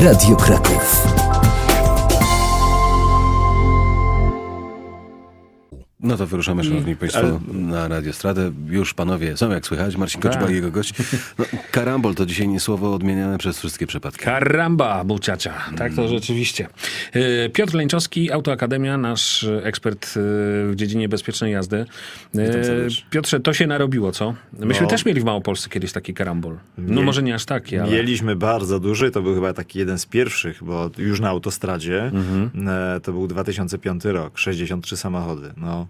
Radio Kraków. No to wyruszamy, szanowni państwo, na Radiostradę. Już panowie są, jak słychać. Marcin Koczyba i jego gość. No, karambol to dzisiaj nie słowo odmieniane przez wszystkie przypadki. Karamba, buciacia. Tak to rzeczywiście. E, Piotr Leńczowski, Autoakademia, nasz ekspert e, w dziedzinie bezpiecznej jazdy. Serdecznie. Piotrze, to się narobiło, co? Myśmy No. też mieli w Małopolsce kiedyś taki karambol. No może nie aż taki, ale... Mieliśmy bardzo duży, to był chyba taki jeden z pierwszych, bo już na autostradzie, e, to był 2005 rok, 63 samochody. No,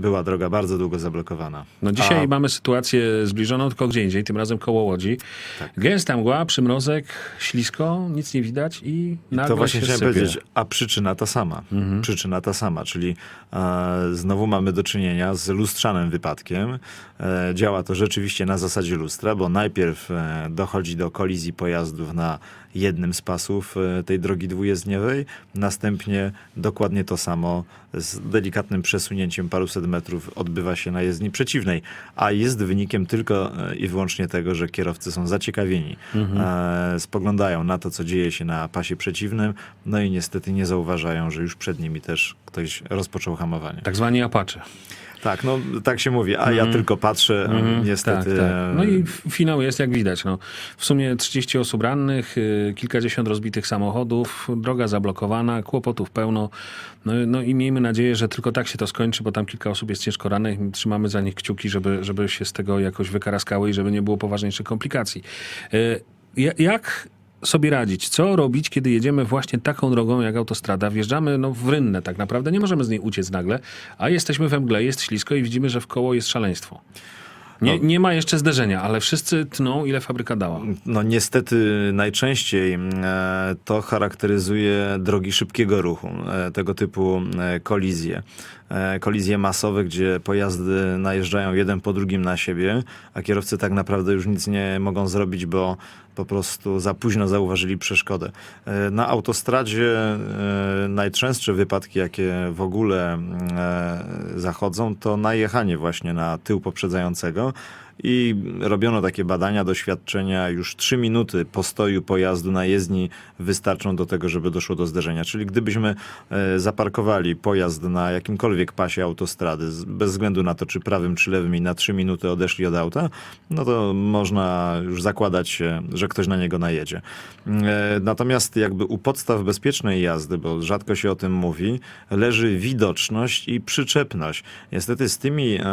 była droga bardzo długo zablokowana. No dzisiaj A- mamy sytuację zbliżoną, tylko gdzie indziej, tym razem koło Łodzi. Tak. Gęsta mgła, przymrozek, ślisko, nic nie widać i nagle To właśnie się chciałem sypie. powiedzieć, a przyczyna ta sama. Przyczyna ta sama, czyli e, znowu mamy do czynienia z lustrzanym wypadkiem. E, działa to rzeczywiście na zasadzie lustra, bo najpierw e, dochodzi do kolizji pojazdów na jednym z pasów e, tej drogi dwujezdniowej, następnie dokładnie to samo z delikatnym przesunięciem paruset metrów odbywa się na jezdni przeciwnej, a jest wynikiem tylko e, i wyłącznie tego, że kierowcy są zaciekawieni, e, spoglądają na to, co dzieje się na pasie przeciwnym, no i niestety nie zauważają, że już przed nimi też ktoś rozpoczął hamowanie. Tak zwani Apache. Tak, no tak się mówi, a ja tylko patrzę, e, niestety. Tak, tak. No i finał jest jak widać. No. W sumie 30 osób rannych, y, kilkadziesiąt rozbitych samochodów, droga zablokowana, kłopotów pełno. No, no i miejmy nadzieję, że tylko tak się to skończy, bo tam kilka osób jest ciężko rannych. Trzymamy za nich kciuki, żeby, żeby się z tego jakoś wykaraskały i żeby nie było poważniejszych komplikacji. Y, ja- Jak sobie radzić? Co robić, kiedy jedziemy właśnie taką drogą jak autostrada? Wjeżdżamy no, w rynnę tak naprawdę, nie możemy z niej uciec nagle, a jesteśmy we mgle, jest ślisko i widzimy, że w koło jest szaleństwo. Nie, nie ma jeszcze zderzenia, ale wszyscy tną, ile fabryka dała. No niestety najczęściej e, to charakteryzuje drogi szybkiego ruchu, e, tego typu e, kolizje. E, kolizje masowe, gdzie pojazdy najeżdżają jeden po drugim na siebie, a kierowcy tak naprawdę już nic nie mogą zrobić, bo po prostu za późno zauważyli przeszkodę. E, Na autostradzie e, najczęstsze wypadki, jakie w ogóle zachodzą, to najechanie właśnie na tył poprzedzającego. I robiono takie badania, doświadczenia, już 3 minuty postoju pojazdu na jezdni wystarczą do tego, żeby doszło do zderzenia. Czyli gdybyśmy e, zaparkowali pojazd na jakimkolwiek pasie autostrady, bez względu na to, czy prawym, czy lewym i na 3 minuty odeszli od auta, no to można już zakładać że ktoś na niego najedzie. E, Natomiast jakby u podstaw bezpiecznej jazdy, bo rzadko się o tym mówi, leży widoczność i przyczepność. Niestety z tymi e,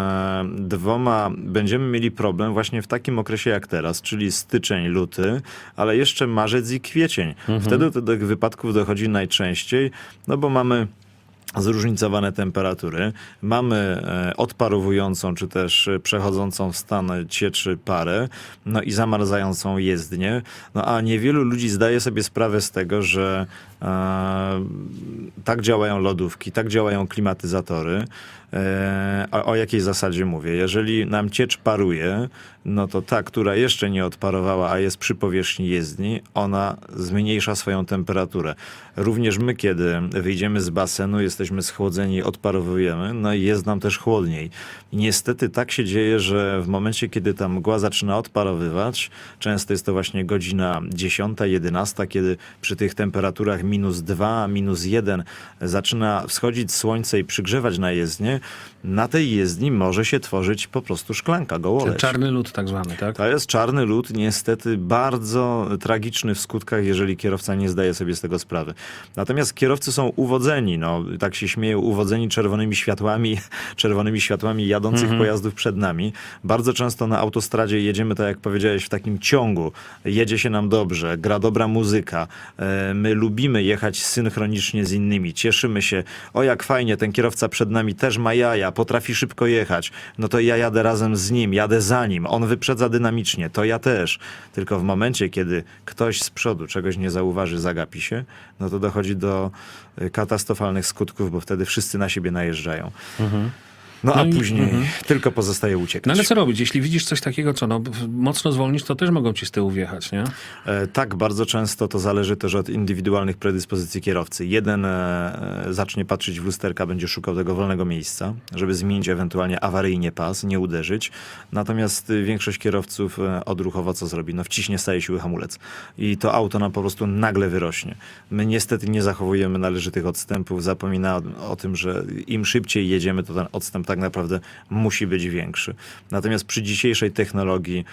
dwoma będziemy mieli problem właśnie w takim okresie jak teraz, czyli styczeń, luty, ale jeszcze marzec i kwiecień. Wtedy do tych wypadków dochodzi najczęściej, no bo mamy zróżnicowane temperatury. Mamy e, odparowującą, czy też e, przechodzącą w stan cieczy parę, no i zamarzającą jezdnię. No a niewielu ludzi zdaje sobie sprawę z tego, że e, tak działają lodówki, tak działają klimatyzatory. E, o jakiej zasadzie mówię? Jeżeli nam ciecz paruje, no to ta, która jeszcze nie odparowała, a jest przy powierzchni jezdni, ona zmniejsza swoją temperaturę. Również my, kiedy wyjdziemy z basenu, jesteśmy schłodzeni, odparowujemy, no i jest nam też chłodniej. Niestety tak się dzieje, że w momencie, kiedy ta mgła zaczyna odparowywać, często jest to właśnie godzina 10, 11, kiedy przy tych temperaturach minus 2, minus 1 zaczyna wschodzić słońce i przygrzewać na jezdnię, na tej jezdni może się tworzyć po prostu szklanka, gołoleć. Czarny lód tak zwany, tak? To jest czarny lód, niestety bardzo tragiczny w skutkach, jeżeli kierowca nie zdaje sobie z tego sprawy. Natomiast kierowcy są uwodzeni, no tak się śmieją, uwodzeni czerwonymi światłami, czerwonymi światłami jadących pojazdów przed nami. Bardzo często na autostradzie jedziemy, tak jak powiedziałeś, w takim ciągu. Jedzie się nam dobrze, gra dobra muzyka. E, My lubimy jechać synchronicznie z innymi, cieszymy się. O jak fajnie, ten kierowca przed nami też ma jaja, potrafi szybko jechać. No to ja jadę razem z nim, jadę za nim. On wyprzedza dynamicznie, to ja też. Tylko w momencie, kiedy ktoś z przodu czegoś nie zauważy, zagapi się, no to dochodzi do y, katastrofalnych skutków, bo wtedy wszyscy na siebie najeżdżają. No, a No i- później tylko pozostaje uciekać. No ale co robić? Jeśli widzisz coś takiego, co no, mocno zwolnisz, to też mogą ci z tyłu wjechać, nie? E, Tak, bardzo często to zależy też od indywidualnych predyspozycji kierowcy. Jeden e, e, zacznie patrzeć w lusterka, będzie szukał tego wolnego miejsca, żeby zmienić ewentualnie awaryjnie pas, nie uderzyć. Natomiast y, większość kierowców e, odruchowo co zrobi? No wciśnie staje siły hamulec. I to auto nam po prostu nagle wyrośnie. My niestety nie zachowujemy należytych odstępów. Zapomina o, o tym, że im szybciej jedziemy, to ten odstęp tak naprawdę musi być większy. Natomiast przy dzisiejszej technologii,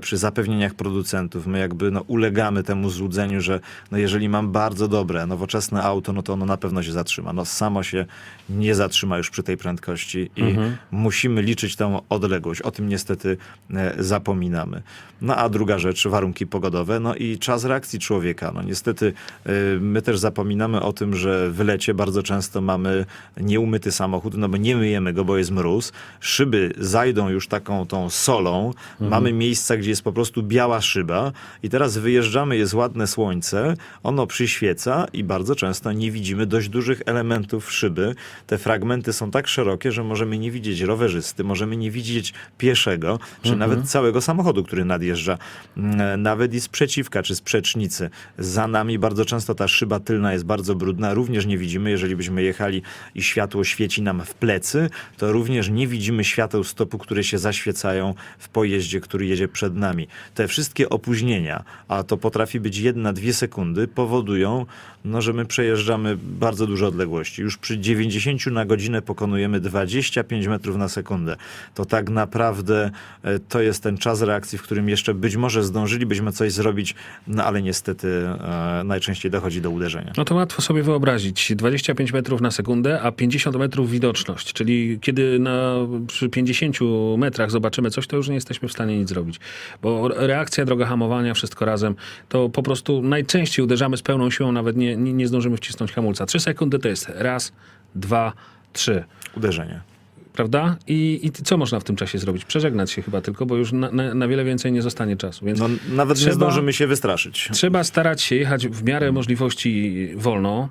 przy zapewnieniach producentów, my jakby no, ulegamy temu złudzeniu, że no, jeżeli mam bardzo dobre, nowoczesne auto, no to ono na pewno się zatrzyma. No samo się nie zatrzyma już przy tej prędkości i musimy liczyć tę odległość. O tym niestety e, zapominamy. No a druga rzecz, warunki pogodowe, no i czas reakcji człowieka. No niestety e, my też zapominamy o tym, że w lecie bardzo często mamy nieumyty samochód, no bo nie myjemy go, bo jest mróz. Szyby zajdą już taką tą solą. Mamy miejsca, gdzie jest po prostu biała szyba i teraz wyjeżdżamy, jest ładne słońce, ono przyświeca i bardzo często nie widzimy dość dużych elementów szyby. Te fragmenty są tak szerokie, że możemy nie widzieć rowerzysty, możemy nie widzieć pieszego, czy nawet całego samochodu, który nadjeżdża, Mm, nawet i z przeciwka, czy z przecznicy. Za nami bardzo często ta szyba tylna jest bardzo brudna, również nie widzimy, jeżeli byśmy jechali i światło świeci nam w plecy, to również nie widzimy świateł stopu, które się zaświecają w pojeździe, który jedzie przed nami. Te wszystkie opóźnienia, a to potrafi być jedna, dwie sekundy, powodują, no, że my przejeżdżamy bardzo duże odległości. Już przy 90 na godzinę pokonujemy 25 metrów na sekundę. To tak naprawdę e, to jest ten czas reakcji, w którym jeszcze być może zdążylibyśmy coś zrobić, no ale niestety e, najczęściej dochodzi do uderzenia. No to łatwo sobie wyobrazić. 25 metrów na sekundę, a 50 metrów widoczność. Czyli kiedy na, przy 50 metrach zobaczymy coś, to już nie jesteśmy w stanie nic zrobić. Bo reakcja, droga hamowania, wszystko razem, to po prostu najczęściej uderzamy z pełną siłą, nawet nie, nie, nie zdążymy wcisnąć hamulca. 3 sekundy to jest raz, dwa, trzy. Uderzenie. Prawda? I, I co można w tym czasie zrobić? Przeżegnać się chyba tylko, bo już na, na, na wiele więcej nie zostanie czasu. Więc No, nawet nie Trzeba- zdążymy się wystraszyć. Trzeba starać się jechać w miarę możliwości wolno,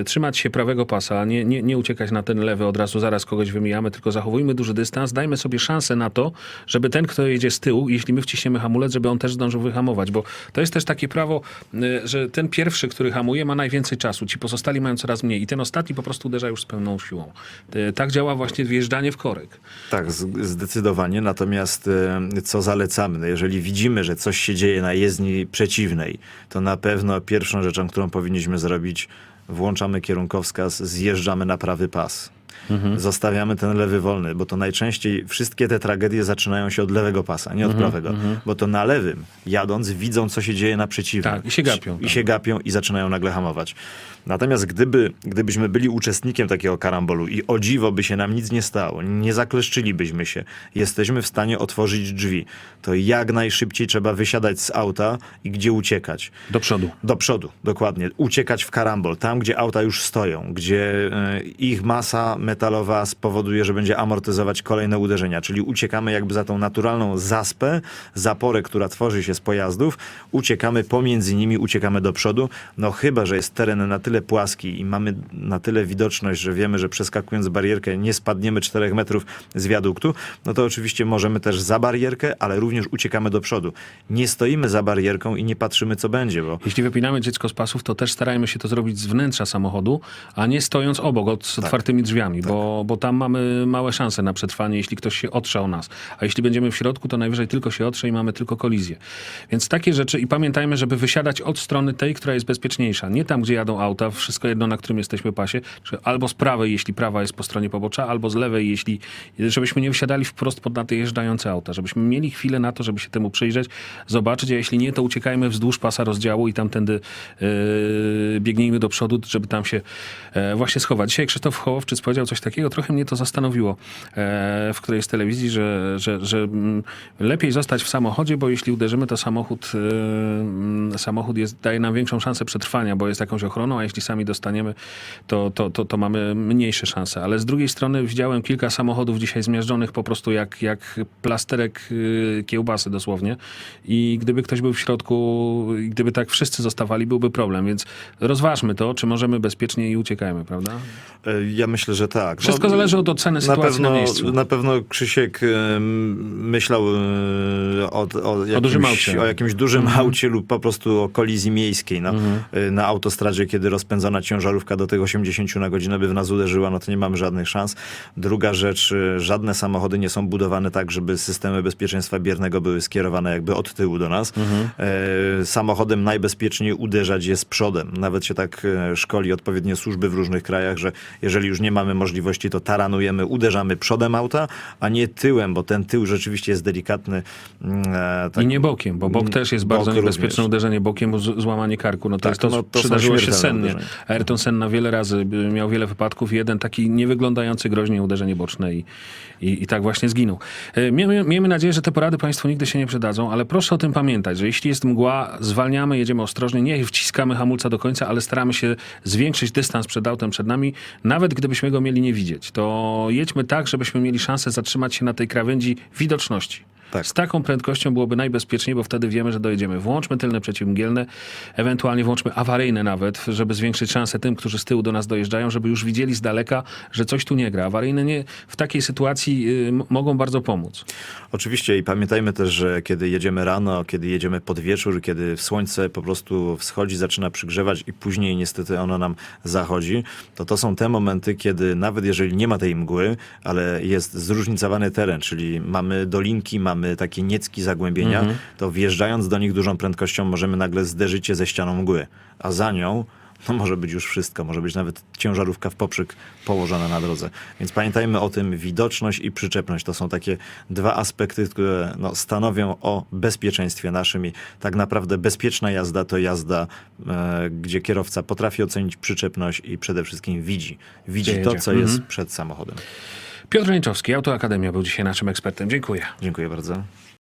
y, trzymać się prawego pasa, nie, nie, nie uciekać na ten lewy od razu, zaraz kogoś wymijamy, tylko zachowujmy duży dystans, dajmy sobie szansę na to, żeby ten, kto jedzie z tyłu, jeśli my wciśniemy hamulec, żeby on też zdążył wyhamować, bo to jest też takie prawo, y, że ten pierwszy, który hamuje, ma najwięcej czasu, ci pozostali mają coraz mniej i ten ostatni po prostu uderza już z pełną siłą. Y, Tak działa właśnie wjeżdżanie w korek. Tak, zdecydowanie. Natomiast e, co zalecamy? No jeżeli widzimy, że coś się dzieje na jezdni przeciwnej, to na pewno pierwszą rzeczą, którą powinniśmy zrobić, włączamy kierunkowskaz, zjeżdżamy na prawy pas. Mhm. Zostawiamy ten lewy wolny, bo to najczęściej wszystkie te tragedie zaczynają się od lewego pasa, nie od Mhm, prawego. Bo to na lewym, jadąc, widzą, co się dzieje na przeciwnym. Tak, i się gapią I tam. się gapią i zaczynają nagle hamować. Natomiast gdyby, gdybyśmy byli uczestnikiem takiego karambolu i o dziwo by się nam nic nie stało, nie zakleszczylibyśmy się, jesteśmy w stanie otworzyć drzwi, to jak najszybciej trzeba wysiadać z auta i gdzie uciekać. Do przodu. Do przodu, dokładnie. Uciekać w karambol, tam gdzie auta już stoją, gdzie e, ich masa metalowa spowoduje, że będzie amortyzować kolejne uderzenia. Czyli uciekamy jakby za tą naturalną zaspę, zaporę, która tworzy się z pojazdów, uciekamy pomiędzy nimi, uciekamy do przodu. No chyba, że jest teren na tyle płaski i mamy na tyle widoczność, że wiemy, że przeskakując barierkę nie spadniemy 4 metrów z wiaduktu, no to oczywiście możemy też za barierkę, ale również uciekamy do przodu. Nie stoimy za barierką i nie patrzymy, co będzie, bo Jeśli wypinamy dziecko z pasów, to też starajmy się to zrobić z wnętrza samochodu, a nie stojąc obok, z otwartymi drzwiami, bo, bo tam mamy małe szanse na przetrwanie, jeśli ktoś się otrze o nas. A jeśli będziemy w środku, to najwyżej tylko się otrze i mamy tylko kolizję. Więc takie rzeczy i pamiętajmy, żeby wysiadać od strony tej, która jest bezpieczniejsza. Nie tam, gdzie jadą auta, wszystko jedno, na którym jesteśmy pasie, albo z prawej, jeśli prawa jest po stronie pobocza, albo z lewej, jeśli, żebyśmy nie wysiadali wprost pod nadjeżdżające auta, żebyśmy mieli chwilę na to, żeby się temu przyjrzeć, zobaczyć, a jeśli nie, to uciekajmy wzdłuż pasa rozdziału i tamtędy yy, biegnijmy do przodu, żeby tam się e, właśnie schować. Dzisiaj Krzysztof Hołowczyc powiedział coś takiego, trochę mnie to zastanowiło e, w którejś z telewizji, że, że, że mm, lepiej zostać w samochodzie, bo jeśli uderzymy, to samochód, e, mm, samochód jest, daje nam większą szansę przetrwania, bo jest jakąś ochroną, a jeśli sami dostaniemy, to, to, to, to mamy mniejsze szanse. Ale z drugiej strony widziałem kilka samochodów dzisiaj zmiażdżonych po prostu jak, jak plasterek y, kiełbasy dosłownie i gdyby ktoś był w środku, gdyby tak wszyscy zostawali, byłby problem, więc rozważmy to, czy możemy bezpiecznie i uciekajmy, prawda? E, Ja myślę, że że tak. Wszystko No, zależy od oceny na sytuacji pewno, na miejscu. Na pewno Krzysiek em, myślał e, o, o, jakimś, dużym aucie. Mhm. o jakimś dużym aucie lub po prostu o kolizji miejskiej. No. E, Na autostradzie, kiedy rozpędzona ciężarówka do tych 80 na godzinę by w nas uderzyła, no to nie mamy żadnych szans. Druga rzecz, żadne samochody nie są budowane tak, żeby systemy bezpieczeństwa biernego były skierowane jakby od tyłu do nas. Mhm. Samochodem najbezpieczniej uderzać jest przodem. Nawet się tak szkoli odpowiednie służby w różnych krajach, że jeżeli już nie mamy możliwości, to taranujemy, uderzamy przodem auta, a nie tyłem, bo ten tył rzeczywiście jest delikatny. mm, e, tak- I nie bokiem, bo bok też jest Bok bardzo niebezpieczne również. uderzenie bokiem, złamanie karku. No to, Tak, jest to, no to przydarzyło się sennie. uderzenia. Ayrton Senna wiele razy miał wiele wypadków. Jeden taki niewyglądający groźnie uderzenie boczne i, i, i tak właśnie zginął. E, Miejmy, miejmy nadzieję, że te porady Państwu nigdy się nie przydadzą, ale proszę o tym pamiętać, że jeśli jest mgła, zwalniamy, jedziemy ostrożnie, nie wciskamy hamulca do końca, ale staramy się zwiększyć dystans przed autem przed nami, nawet gdybyśmy go mieli nie widzieć. To jedźmy tak, żebyśmy mieli szansę zatrzymać się na tej krawędzi widoczności. Tak. Z taką prędkością byłoby najbezpieczniej, bo wtedy wiemy, że dojedziemy. Włączmy tylne przeciwmgielne, ewentualnie włączmy awaryjne nawet, żeby zwiększyć szansę tym, którzy z tyłu do nas dojeżdżają, żeby już widzieli z daleka, że coś tu nie gra. Awaryjne nie, w takiej sytuacji y, mogą bardzo pomóc. Oczywiście i pamiętajmy też, że kiedy jedziemy rano, kiedy jedziemy pod wieczór, kiedy słońce po prostu wschodzi, zaczyna przygrzewać i później niestety ono nam zachodzi, to to są te momenty, kiedy nawet jeżeli nie ma tej mgły, ale jest zróżnicowany teren, czyli mamy dolinki, mamy takie niecki zagłębienia, to wjeżdżając do nich dużą prędkością możemy nagle zderzyć się ze ścianą mgły, a za nią no może być już wszystko, może być nawet ciężarówka w poprzyk położona na drodze. Więc pamiętajmy o tym, widoczność i przyczepność to są takie dwa aspekty, które no, stanowią o bezpieczeństwie naszym i tak naprawdę bezpieczna jazda to jazda, e, gdzie kierowca potrafi ocenić przyczepność i przede wszystkim widzi. Widzi to, co jest przed samochodem. Piotr Ręczowski, Autoakademia był dzisiaj naszym ekspertem. Dziękuję. Dziękuję bardzo.